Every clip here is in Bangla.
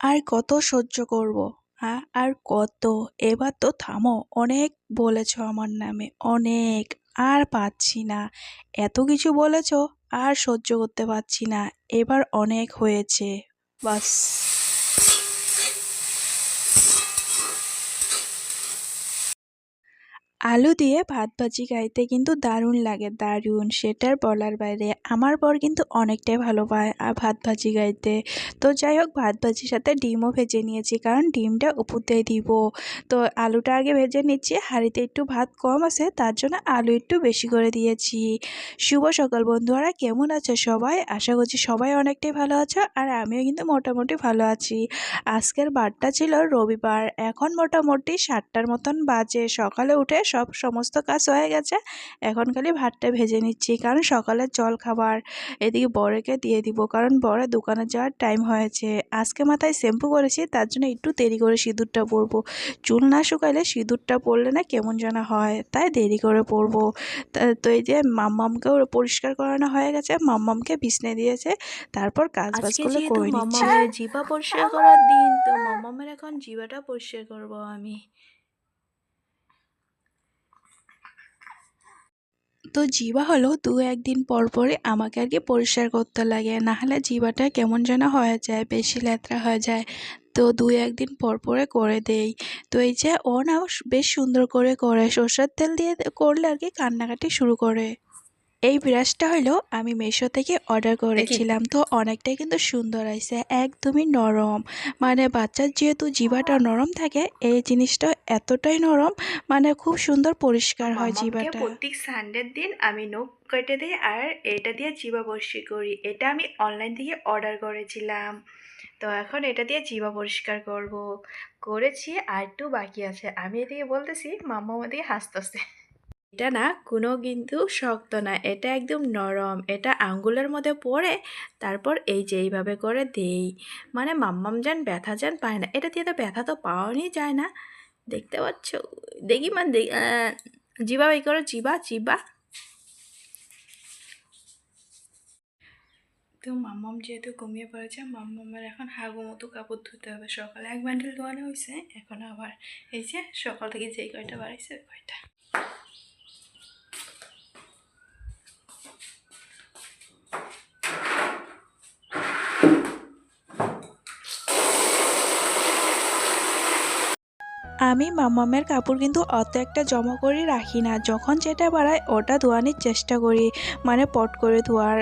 আর কত সহ্য করব হ্যাঁ আর কত? এবার তো থামো। অনেক বলেছ আমার নামে, অনেক। আর পাচ্ছি না। এত কিছু বলেছ, আর সহ্য করতে পারছি না। এবার অনেক হয়েছে। বাস। আলু দিয়ে ভাত ভাজি খাইতে কিন্তু দারুণ লাগে, দারুণ। সেটার বলার বাইরে আমার বর কিন্তু অনেকটাই ভালো পায় আর ভাত ভাজি খাইতে। তো যাই হোক, ভাত ভাজির সাথে ডিমও ভেজে নিয়েছি, কারণ ডিমটা দিয়ে দিব। তো আলুটা আগে ভেজে নিচ্ছি, হাঁড়িতে একটু ভাত কম আছে, তার জন্য আলু একটু বেশি করে দিয়েছি। শুভ সকাল বন্ধুরা, কেমন আছো সবাই? আশা করছি সবাই অনেকটাই ভালো আছো, আর আমিও কিন্তু মোটামুটি ভালো আছি। আজকের বারটা ছিল রবিবার, এখন মোটামুটি সাতটার মতন বাজে, সকালে উঠে সব সমস্ত কাজ হয়ে গেছে। এখন খালি ভাতটা ভেজে নিচ্ছি কারণ সকালের জল খাবার এদিকে বরেকে দিয়ে দিব কারণ বরের দোকানে যাওয়ার টাইম হয়েছে। আজকে মাথায় শ্যাম্পু করেছি তার জন্য একটু দেরি করে সিঁদুরটা পরবো। চুল না শুকাইলে সিঁদুরটা পরলে না কেমন যেন হয় তাই দেরি করে পরবো। তা- তো এই যে মাম্মামকেও পরিষ্কার করানো হয়ে গেছে মাম্মামকে বিছনে দিয়েছে তারপর কাজ বাজ আজকে করে নিচ্ছি। জিবা পরিষ্কার করার দিন তো মামামের এখন জিবাটা পরিষ্কার করব আমি। তো জিবা হলো দু একদিন পর পরে আমাকে আর কি পরিষ্কার করতে লাগে। না হলে জিবাটা কেমন যেন হয়ে যায়, বেশি লেতরা হয়ে যায়। তো দু একদিন পর পরে করে দেই। তো এই যে ও না বেশ সুন্দর করে করে সর্ষের তেল দিয়ে করলে আর কি কান্নাকাটি শুরু করে। এই ব্রাশটা হলো আমি মেশো থেকে অর্ডার করেছিলাম। তো অনেকটাই কিন্তু সুন্দর আছে একদমই নরম। মানে বাচ্চার যেহেতু জিবাটা নরম থাকে এই জিনিসটা এতটাই নরম মানে খুব সুন্দর পরিষ্কার হয় জিবাটা প্রত্যেক সানডের দিন আমি নখ কেটে দিই আর এটা দিয়ে জিবা পরিষ্কার করি। এটা আমি অনলাইন থেকে অর্ডার করেছিলাম। তো এখন এটা দিয়ে জিবা পরিষ্কার করব। করেছি আর একটু বাকি আছে। আমি এদিকে বলতেছি মাম্মা ওদিকে হাসতেছে। এটা না কোনো কিন্তু শক্ত না এটা একদম নরম, এটা আঙ্গুলের মধ্যে পড়ে তারপর এই যে এইভাবে করে দেই। মানে মাম্মাম যান, ব্যথা যান পায় না, এটা দিয়ে তো ব্যথা তো পাওয়াই যায় না। দেখতে পাচ্ছ? দেখি মান জিবা এই করো, জিবা জিবা। তো মাম্মাম যেহেতু কমিয়ে পড়েছে, মাম্মামের এখন হাগু মতো কাপড় ধুতে হবে। সকালে এক বান্ডেল ধোয়ানো হয়েছে এখন আবার এই যে সকাল থেকে যেই কয়টা বাড়াইছে কয়টা। আমি মামামের কাপড় কিন্তু অত একটা জমা করে রাখি না। যখন যেটা বাড়ায় ওটা ধোয়ানোর চেষ্টা করি। মানে পট করে ধোয়ার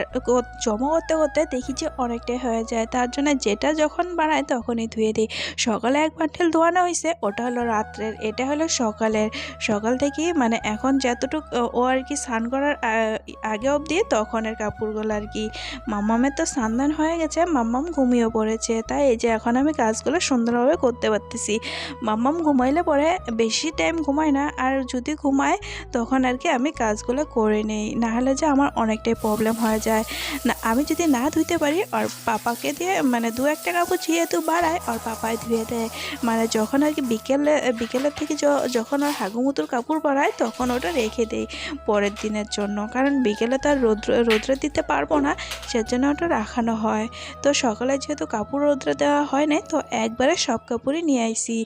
জমা করতে করতে দেখি যে অনেকটাই হয়ে যায়। তার জন্য যেটা যখন বাড়ায় তখনই ধুয়ে দিই। সকালে এক বান্ডেল ধোয়ানো হয়েছে ওটা হলো রাত্রের। এটা হলো সকালের। সকাল থেকেই মানে এখন যতটুকু ও আর কি স্নান করার আগে অবধি তখনের কাপড়গুলো আর কি। মাম্মামের তো স্নান হয়ে গেছে মাম্মাম ঘুমিয়ে পড়েছে। তাই এই যে এখন আমি কাজগুলো সুন্দরভাবে করতে পারতেছি। মাম্মাম ঘুমাইলে পরে বেশি টাইম ঘুমায় না, আর যদি ঘুমায় তখন আর কি আমি কাজগুলো করে নেই। নাহলে যে আমার অনেকটাই প্রবলেম হয়ে যায়। না, আমি যদি না ধুইতে পারি, আর পাপাকে দিয়ে মানে দু একটা কাপড় যেহেতু বাড়ায়, আর পাপায় ধুয়ে দেয় মানে যখন আর কি বিকেলে বিকেলের থেকে যখন আর হাগুমুতুর কাপড় বাড়ায়, তখন ওটা রেখে দেই পরের দিনের জন্য। কারণ বিকেলে তো আর রৌদ্র, রৌদ্রে দিতে পারব না, সেজন্য ওটা রাখানো হয়। তো সকালে যেহেতু কাপড় রৌদ্রে দেওয়া হয় না তো একবারে সব কাপড়ই নিয়ে আইসি।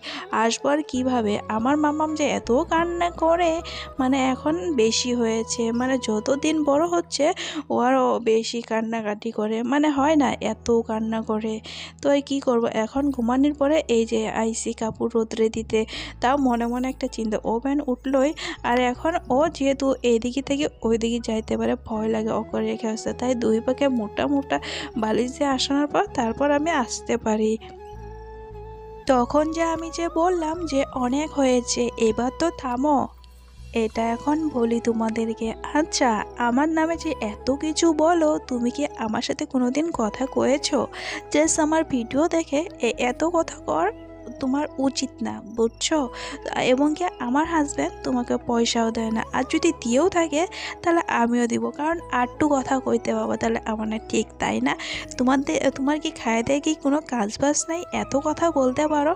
আসব আর কীভাবে? আমার মামাম যে এত কান্না করে মানে এখন বেশি হয়েছে। মানে যত দিন বড় হচ্ছে, ও আরও বেশি কান্নাকাটি করে। মানে হয় না, এত কান্না করে। তো কী করব? এখন ঘুমানোর পরে এই যে আইসি কাপড় রোদ্রে দিতে, তাও মনে মনে একটা চিন্তা। ও ব্যান উঠলোই, আর এখন ও যেহেতু এইদিকে থেকে ওই দিকে যাইতে পারে, ভয় লাগে ও করে রেখে আসতে। তাই দুই পাকে মোটা মোটা বালিশ দিয়ে আসানোর পর তারপর আমি আসতে পারি। তখন যে আমি যে বললাম যে অনেক হয়েছে, এবার তো থামো। এটা এখন বলি তোমাদেরকে। আচ্ছা আমার নামে যে এত কিছু বলো, তুমি কি আমার সাথে কোনোদিন কথা কয়েছো? জাস্ট আমার ভিডিও দেখে এ- এত কথা কর। তোমার উচিত না, বুঝছ? এবং কি আমার হাজব্যান্ড তোমাকে পয়সাও দেয় না। আর যদি দিয়েও থাকে, তাহলে আমিও দিব। কারণ আরটু কথা কইতে পাবো তাহলে আমার না ঠিক, তাই না? তোমার তোমার কি খায় দেয় কি কোনো কাজ বাজ নাই? এত কথা বলতে পারো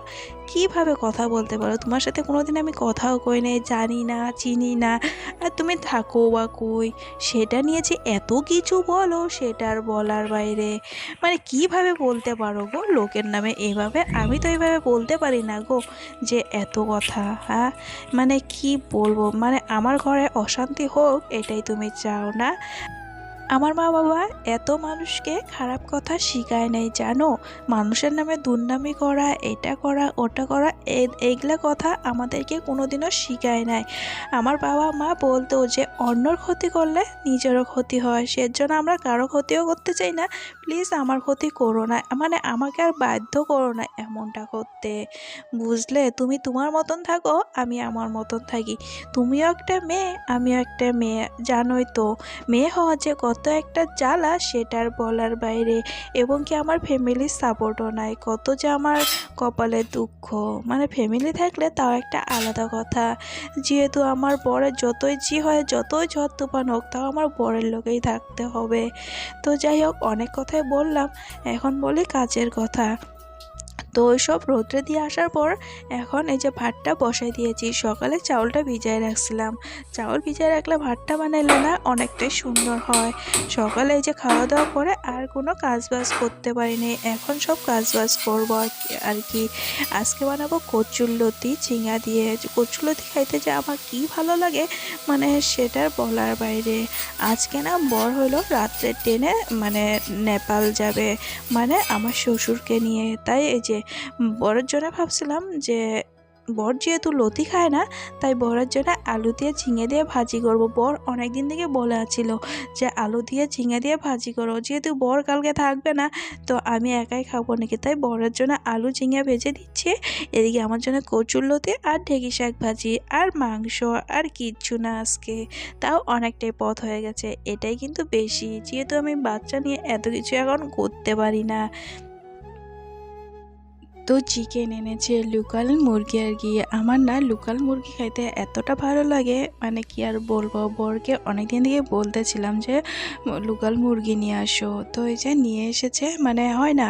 কীভাবে কথা বলতে পারো? তোমার সাথে কোনোদিন আমি কথাও কই নাই, জানি না, চিনি না। আর তুমি থাকো বা কই? সেটা নিয়ে যে এত কিছু বলো, সেটা আর বলার বাইরে। মানে কীভাবে বলতে পারো গো? লোকের নামে এভাবে? আমি তো এইভাবে বলতে পারি না গো যে এত কথা হ্যাঁ? মানে কি বলব? মানে আমার ঘরে অশান্তি হোক, এটাই তুমি চাও না? আমার মা বাবা এত মানুষকে খারাপ কথা শিখায় নাই, জানো? মানুষের নামে দুর্নামি করা, এটা করা, ওটা করা এইগুলা কথা আমাদেরকে কোনোদিনও শিখায় নাই। আমার বাবা মা বলতো যে, অন্যর ক্ষতি করলে নিজেরও ক্ষতি হয়, সেজন্য আমরা কারও ক্ষতিও করতে চাই না। প্লিজ আমার ক্ষতি করো না মানে আমাকে আর বাধ্য করো না এমনটা করতে। বুঝলে? তুমি তোমার মতন থাকো, আমি আমার মতন থাকি। তুমিও একটা মেয়ে, আমিও একটা মেয়ে, জানোই তো। মেয়ে হওয়া যে কত একটা জ্বালা সেটার বলার বাইরে। এবং কি আমার ফ্যামিলির সাপোর্টও নাই। কত যে আমার কপালে দুঃখ। মানে ফ্যামিলি থাকলে তাও একটা আলাদা কথা। যেহেতু আমার বরের যতই জি হয়, যতই ঝড় তুফান হোক, তাও আমার বরের লোকেই থাকতে হবে। তো যাই হোক, অনেক কথাই বললাম। এখন বলি কাজের কথা। তো ওইসব রৌদ্রে দিয়ে আসার পর এখন এই যে ভাতটা বসাই দিয়েছি। সকালে চাউলটা ভিজায় রাখছিলাম। চাউল ভিজায় রাখলে ভাতটা বানাইলে না অনেকটাই সুন্দর হয়। সকালে এই যে খাওয়া দাওয়া করে আর কোনো কাজ বাজ করতে পারিনি। এখন সব কাজ বাজ করব আর কি আজকে বানাবো কচুরলতি ঝিঙা দিয়ে। কচুরলতি খাইতে যে আমার কি ভালো লাগে মানে সেটার বলার বাইরে। আজকে না বর হলো রাত্রে ট্রেনে মানে নেপাল যাবে মানে আমার শ্বশুরকে নিয়ে। তাই এই যে বরের জন্য ভাবছিলাম যে বর যেহেতু লতি খায় না, তাই বরের জন্য আলু দিয়ে ঝিঙে দিয়ে ভাজি করব। বর অনেক দিন থেকে বলে আছিল যে আলু দিয়ে ঝিঙে দিয়ে ভাজি করো। যেহেতু বর কালকে থাকবে না, তো আমি একাই খাব নাকি? তাই বরের জন্য আলু, ঝিঙে ভেজে দিচ্ছে। এদিকে আমার জন্য কচুর লতি আর ঢেঁকি শাক ভাজি আর মাংস আর কিচ্ছু না আজকে। তাও অনেকটাই পথ হয়ে গেছে। এটাই কিন্তু বেশি। যেহেতু আমি বাচ্চা নিয়ে এত কিছু এখন করতে পারি না। তো চিকেন এনেছে লোকাল মুরগি আর কি। আমার না লোকাল মুরগি খাইতে এতটা ভালো লাগে মানে কি আর বলব, বরকে অনেক দিন থেকে বলতেছিলাম যে লোকাল মুরগি নিয়ে আসো। তো এই যে নিয়ে এসেছে মানে হয় না,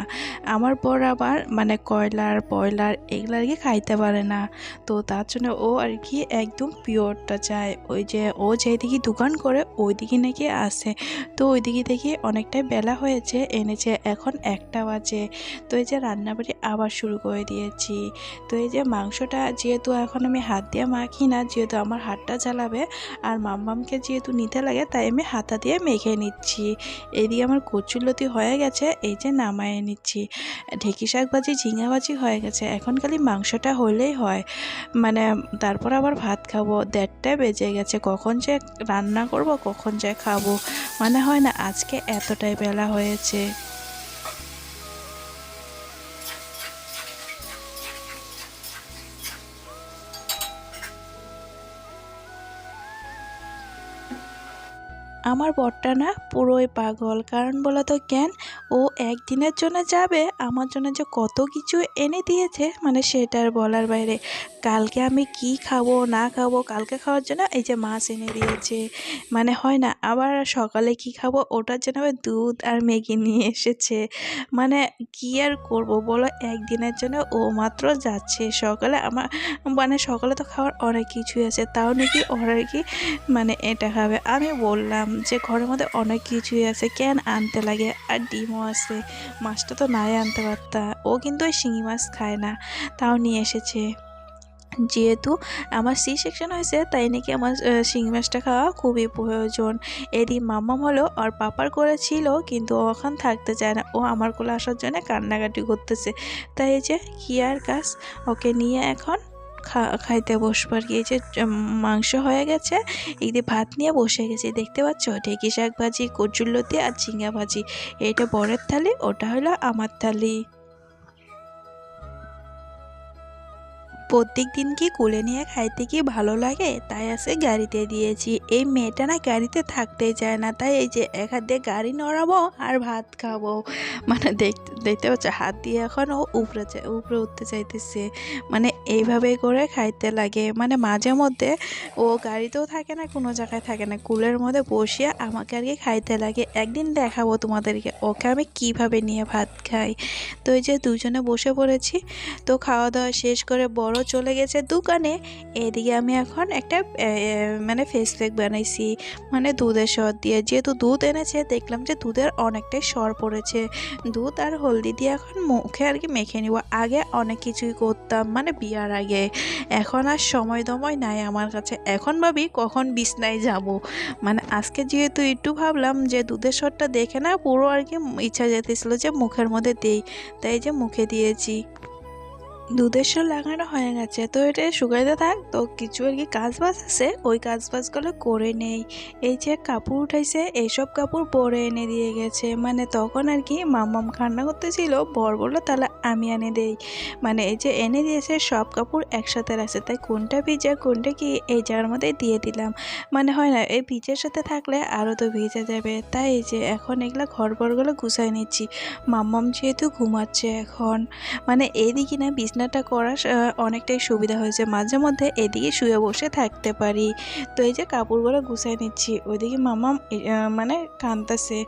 আমার বর আবার মানে কয়লার, ব্রয়লার এগুলো আর কি খাইতে পারে না। তো তার জন্য ও আর কি একদম পিওরটা চায়। ওই যে ও যেদিকে দোকান করে ওই দিকে নাকি আসে। তো ওই দিকে থেকে অনেকটাই বেলা হয়েছে, এনেছে এখন একটা বাজে। তো এই যে রান্নাবাড়ি আবার শুরু করে দিয়েছি। তো এই যে মাংসটা যেহেতু এখন আমি হাত দিয়ে মাখি না, যেহেতু আমার হাতটা জ্বালাবে আর মাম্মামকে যেহেতু নিতে লাগে, তাই আমি হাতা দিয়ে মেখে নিচ্ছি। এদিকে আমার কচুলতি হয়ে গেছে, এই যে নামায়ে নিচ্ছি। ঢেঁকি শাক ভাজি, ঝিঙা ভাজি হয়ে গেছে, এখন খালি মাংসটা হলেই হয়। মানে তারপর আবার ভাত খাব দেড়টায় বেজে গেছে, কখন যে রান্না করব, কখন যে খাব মানে হয় না, আজকে এতটাই বেলা হয়েছে। আমার বরটা না পুরোই পাগল। কারণ বলা তো কেন? ও একদিনের জন্য যাবে, আমার জন্য যে কত কিছু এনে দিয়েছে মানে সেটার বলার বাইরে। কালকে আমি কি খাব, না খাব, কালকে খাওয়ার জন্য এই যে মাছ এনে দিয়েছে। মানে হয় না, আবার সকালে কি খাব ওটার জন্য আবার দুধ আর ম্যাগি নিয়ে এসেছে। মানে কি আর করব বলো? একদিনের জন্য ও মাত্র যাচ্ছে। সকালে আমার মানে সকালে তো খাওয়ার অনেক কিছুই আছে। তাও নাকি ওরা কি মানে এটা খাবে? আমি বললাম যে ঘরের মধ্যে অনেক কিছুই আছে। কেন আনতে লাগে? আর ডিমও আছে। মাছটা তো নাই আনতে পারতা। ও কিন্তু ওই শিঙি মাছ খায় না। তাও নিয়ে এসেছে। যেহেতু আমার সি সেকশন হয়েছে, তাই নাকি আমার শিঙি মাছটা খাওয়া খুবই প্রয়োজন। এরই মাম্মাম হলো আর পাপার করে ছিল, কিন্তু ও এখন থাকতে চায় না। ও আমার কোলে আসার জন্য কান্নাকাটি করতেছে। তাই এই যে, কি আর কাজ? ওকে নিয়ে এখন খা- খাইতে বসবো আর কি। এই যে মাংস হয়ে গেছে এদিকে ভাত নিয়ে বসে গেছে। দেখতে পাচ্ছ? ঢেঁকি শাক ভাজি কচুরলতি আর ঝিঙ্গা ভাজি। এইটা বরের থালি, ওটা হলো আমার থালি। প্রত্যেক দিন কি কুলে নিয়ে খাইতে কি ভালো লাগে? তাই আছে গাড়িতে দিয়েছি। এই মেয়েটা না গাড়িতে থাকতেই চায় না। তাই এই যে এক হাত দিয়ে গাড়ি নড়াবো আর ভাত খাব। মানে দেখতে দেখতে পাচ্ছ, হাত দিয়ে এখন ও উপরে উপরে উঠতে চাইতেছে। মানে এইভাবেই করে খাইতে লাগে। মানে মাঝে মধ্যে ও গাড়িতেও থাকে না, কোনো জায়গায় থাকে না। কুলের মধ্যে বসিয়ে আমাকে আর কি খাইতে লাগে। একদিন দেখাবো তোমাদেরকে। ওকে আমি কীভাবে নিয়ে ভাত খাই? তো এই যে দুজনে বসে পড়েছি। তো খাওয়া দাওয়া শেষ করে বড় চলে গেছে দোকানে। এদিকে আমি এখন একটা মানে ফেস প্যাক বানাইছি। মানে দুধের সর দিয়ে। যেহেতু দুধ এনেছে, দেখলাম যে দুধের অনেকটাই সর পড়েছে। দুধ আর হলদি দিয়ে এখন মুখে আর কি মেখে নিব। আগে অনেক কিছুই করতাম মানে বিয়ার আগে। এখন আর সময় দময় নাই আমার কাছে। এখন ভাবি কখন বিছনায় যাব। মানে আজকে যেহেতু একটু ভাবলাম যে দুধের সরটা দেখে না পুরো আর কি ইচ্ছা যেতেছিল যে মুখের মধ্যে দেই। তাই যে মুখে দিয়েছি। দুধের লাগানো হয়ে গেছে। তো এটা শুকাইতে থাক, তো কিছু আর কি কাজ বাজ আছে, ওই কাজ বাজগুলো করে নেই। এই যে কাপড় উঠাইছে, এইসব কাপড় পরে এনে দিয়ে গেছে। মানে তখন আর কি মাম্মাম কান্না করতেছিল, বর বলল, তাহলে আমি এনে দেই। মানে এই যে এনে দিয়েছে, সব কাপড় একসাথে রাখছে। তাই কোনটা ভিজা, কোনটা কি, এই জায়গার মধ্যে দিয়ে দিলাম। মানে হয় না, এই ভিজের সাথে থাকলে আরও তো ভিজে যাবে। তাই এই যে এখন এগুলো ঘর বরগুলো গুছাই নিচ্ছি। মাম্মাম যেহেতু ঘুমাচ্ছে এখন। মানে এইদিকে না বিছনাটা করা অনেকটাই সুবিধা হয়েছে। মাঝে মধ্যে এদিকে শুয়ে বসে থাকতে পারি। তো এই যে কাপড়গুলো গুছাই নিচ্ছি ওইদিকে মাম্মাম মানে কাঁদতেছে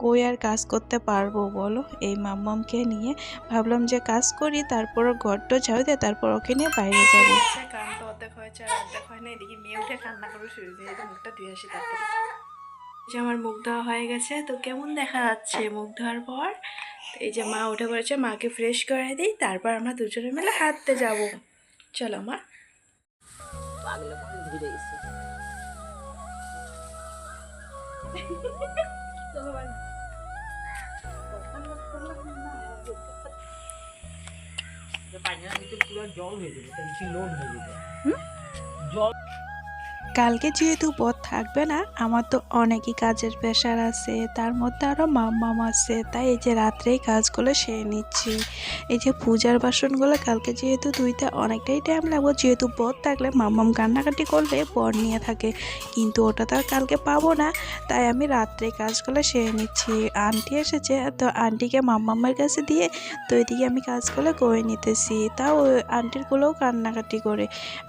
কই আর কাজ করতে পারব বলো? এই মাম্মামকে নিয়ে ভাবলাম যে কাজ করি তারপর ঘরটা ঝাড়ু দিয়ে তারপর ওকে নিয়ে বাইরে যাব। কান তো অর্ধেক হয়েছে আর অর্ধেক হয় না এদিকে মেয়ে উঠে কান্না করে শুরু দিয়ে মুখটা ধুয়ে আসি তারপরে। যে আমার মুখ ধোয়া হয়ে গেছে তো কেমন দেখা যাচ্ছে মুখ ধোয়ার পর? এই যে মা উঠে পড়েছে মাকে ফ্রেশ করে দিই তারপর আমরা দুজনে মিলে হাঁটতে যাব। চলো মা। জল হয়ে লোড জল কালকে যেহেতু পথ থাকবে না, আমার তো অনেকই কাজের প্রেশার আছে। তার মধ্যে আরও মাম্মাম আছে। তাই এই যে রাত্রেই কাজগুলো সেরে নিচ্ছি। এই যে পূজার বাসনগুলো কালকে যেহেতু ধুইতে অনেকটাই টাইম লাগবে, যেহেতু পথ থাকলে মাম্মাম কান্নাকাটি করলে পর নিয়ে থাকে। কিন্তু ওটা তো আর কালকে পাবো না, তাই আমি রাত্রে কাজগুলো সেরে নিচ্ছি। আন্টি এসেছে, তো আন্টিকে মাম্মামের কাছে দিয়ে তো এদিকে আমি কাজগুলো করে নিতেছি। তাও আন্টিরগুলোও কান্নাকাটি করে।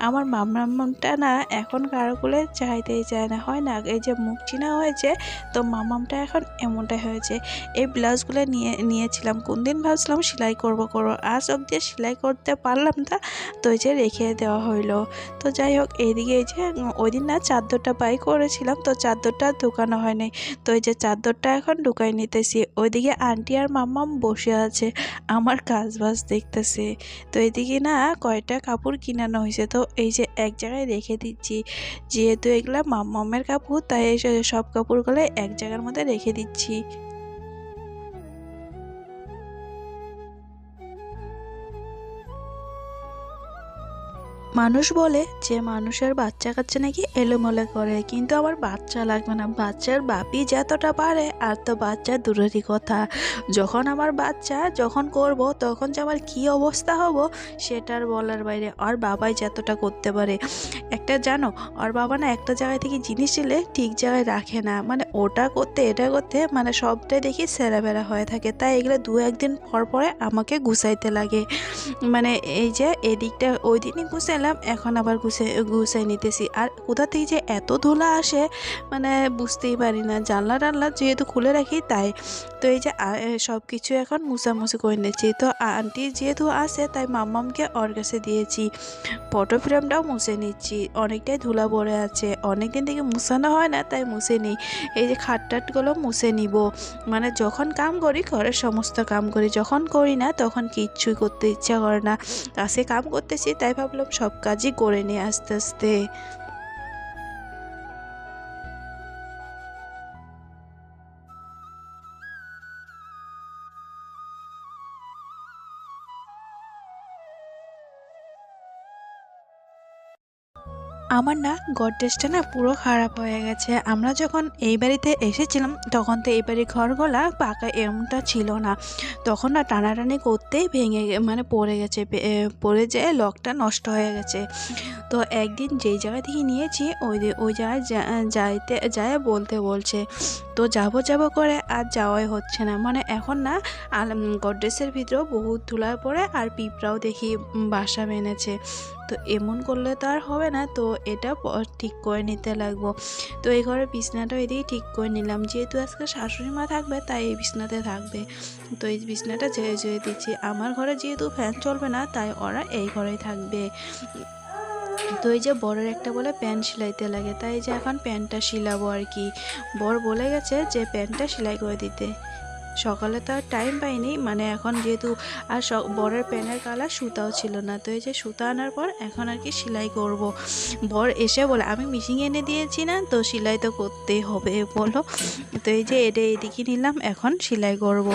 আমার মামামটা না এখন কারও কোলে চাইতেই চায় না। হয় না, এই যে মুখ চিনা হয়েছে, তো মামামটা এখন এমনটাই হয়েছে। এই ব্লাউজগুলো নিয়ে, নিয়েছিলাম। কোন দিন ভাবছিলাম সেলাই করব, করব। আজ অবধি সেলাই করতে পারলাম না, তো এই যে রেখে দেওয়া হইল। তো যাই হোক, এইদিকে এই যে ওই দিন না চাদরটা বাই করেছিলাম, তো চাদরটা ঢুকানো হয়নি। তো এই যে চাদরটা এখন ঢুকাই নিতেছি। ওইদিকে আন্টি আর মাম্মাম বসে আছে, আমার কাজ বাজ দেখতেছে। তো এদিকে না কয়টা কাপড় কিনানো হয়েছে তো এই যে এক জায়গায় রেখে দিচ্ছি। যেহেতু এগুলা মামমামের কাপড় তাই সব কাপড়গুলো এক জায়গার মধ্যে রেখে দিচ্ছি। মানুষ বলে যে মানুষের বাচ্চা কাচ্চা নাকি এলোমেলো করে, কিন্তু আমার বাচ্চা লাগবে না। বাচ্চার বাপি যতটা পারে আর তো বাচ্চা দূরেরই কথা। যখন আমার বাচ্চা যখন করব, তখন যে আমার কী অবস্থা হব, সেটার বলার বাইরে আর বাবাই যতটা করতে পারে। একটা জানো ওর বাবা না একটা জায়গায় থেকে জিনিস দিলে ঠিক জায়গায় রাখে না। মানে ওটা করতে, এটা করতে মানে সবটাই দেখি সেরাবেরা হয়ে থাকে। তাই এগুলো দু একদিন পর পরে আমাকে গুছাইতে লাগে। মানে এই যে এদিকটা ওই দিনই গুছাইলাম এখন আবার গুছে, গুছাই নিতেছি। আর কোথা থেকে যে এত ধুলা আসে মানে বুঝতেই পারি না। জানলা টানলা যেহেতু খুলে রাখি, তাই। তো এই যে সব কিছু এখন মুছামুছি করে নিচ্ছি। তো আন্টি যেহেতু আছে, তাই মাম্মামকে ওর কাছে দিয়েছি। ফটো ফ্রেমটাও মুছে নিচ্ছি। অনেকটাই ধুলা পড়ে আছে। অনেক দিন থেকে মুছানো হয় না, তাই মুছে নিই। এই যে খাট টাটগুলো মুছে নিব। মানে যখন কাম করি, ঘরের সমস্ত কাম করি। যখন করি না, তখন কিচ্ছুই করতে ইচ্ছা করে না। কাছে কাম করতেছি, তাই ভাবলাম সব কাজই করে নিই আস্তে আস্তে আমার না গডরেজটা না পুরো খারাপ হয়ে গেছে। আমরা যখন এই বাড়িতে এসেছিলাম, তখন তো এই বাড়ির ঘরগুলা পাকা এরমটা ছিল না। তখন না টানাটানি করতেই ভেঙে মানে পড়ে গেছে পড়ে যেয়ে লকটা নষ্ট হয়ে গেছে। তো একদিন যেই জায়গা থেকে নিয়েছি, ওই ওই জায়গায় যাইতে, যায় বলতে বলছে, তো যাব যাব করে, আর যাওয়াই হচ্ছে না। মানে এখন না গডরেজের ভিতরেও বহুত ধুলার পড়ে, আর পিঁপড়াও দেখি বাসা বেঁধেছে। তো এমন করলে তো আর হবে না। তো এটা ঠিক করে নিতে লাগবো। তো এই ঘরের বিছনাটা এদিকে ঠিক করে নিলাম। যেহেতু আজকে শাশুড়ি মা থাকবে, তাই এই বিছনাতে থাকবে। তো এই বিছনাটা ঝেড়ে ঝেড়ে দিচ্ছি। আমার ঘরে যেহেতু ফ্যান চলবে না, তাই ওরা এই ঘরেই থাকবে। তো এই যে বরের একটা বলে প্যান্ট সেলাইতে লাগে, তাই যে এখন প্যান্টটা সিলাবো আর কি। বর বলে গেছে যে প্যান্টটা সেলাই করে দিতে। সকালে তো আর টাইম পাইনি। মানে এখন যেহেতু আর বরের প্যানের কালার সুতাও ছিল না। তো এই যে সুতা আনার পর এখন আর কি সেলাই করব। বর এসে বলে, আমি মিশিং এনে দিয়েছি না, তো সেলাই তো করতেই হবে, বলো। তো এই যে এটা এদিকে নিলাম, এখন সেলাই করব।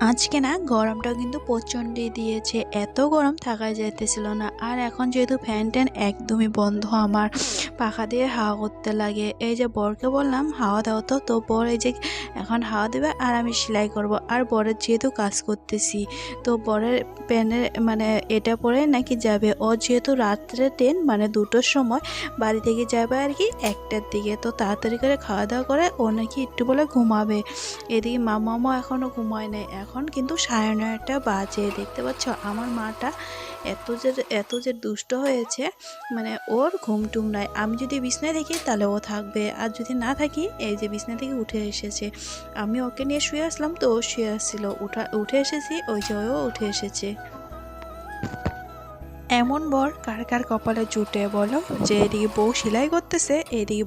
আজকে না গরমটা কিন্তু প্রচণ্ডই দিয়েছে এত গরম থাকা যাইতেছিল না। আর এখন যেহেতু ফ্যান ট্যান একদমই বন্ধ, আমার পাখা দিয়ে হাওয়া করতে লাগে। এই যে বরকে বললাম, হাওয়া দাও তো। তো বর এই যে এখন হাওয়া দেবে আর আমি সেলাই করব। আর বরের যেহেতু কাজ করতেছি, তো বরের প্যানের মানে এটা পরে নাকি যাবে? ও যেহেতু রাত্রে ট্রেন মানে দুটোর সময় বাড়ি থেকে যাবে আর কি একটার দিকে। তো তাড়াতাড়ি করে খাওয়া দাওয়া করে ও নাকি একটু বলে ঘুমাবে। এদিকে মামামও এখনও ঘুমায় নাই। এখন কিন্তু সাড়ে নয়টা বাজে। দেখতে পাচ্ছ আমার মাটা এত যে এত যে দুষ্ট হয়েছে মানে ওর ঘুম টুম নাই। আমি যদি বিছনায় দেখি তাহলে ও থাকবে। আর যদি না থাকি, এই যে বিছনা থেকে উঠে এসেছে। আমি ওকে নিয়ে শুয়ে আসলাম তো, ও শুয়ে আসছিল। উঠা উঠে এসেছি, ওই যে ও উঠে এসেছে। এমন বর কার কার কপালে জুটে বলো? যে এদিকে বউ সেলাই করতেছে, এদিকে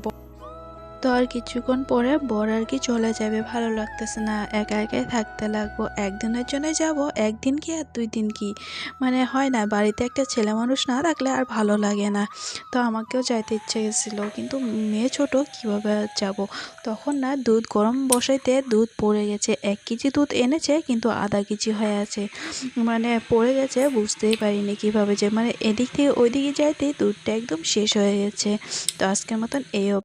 তো আর কিছুক্ষণ পরে বর আর কি চলে যাবে। ভালো লাগতেছে না। একা একাই থাকতে লাগবো। একদিনের জন্য যাব, একদিন কি আর দুই দিন কি? মানে হয় না, বাড়িতে একটা ছেলে মানুষ না থাকলে আর ভালো লাগে না। তো আমাকেও যাইতে ইচ্ছে গেছিল, কিন্তু মেয়ে ছোট, কীভাবে যাব? তখন না দুধ গরম বসাইতে দুধ পড়ে গেছে। এক কেজি দুধ এনেছে, কিন্তু আধা কেজি হয়ে আছে। মানে পড়ে গেছে, বুঝতেই পারিনি কীভাবে যে। মানে এদিক থেকে ওইদিকে যাইতে দুধটা একদম শেষ হয়ে গেছে। তো আজকের মতন এই।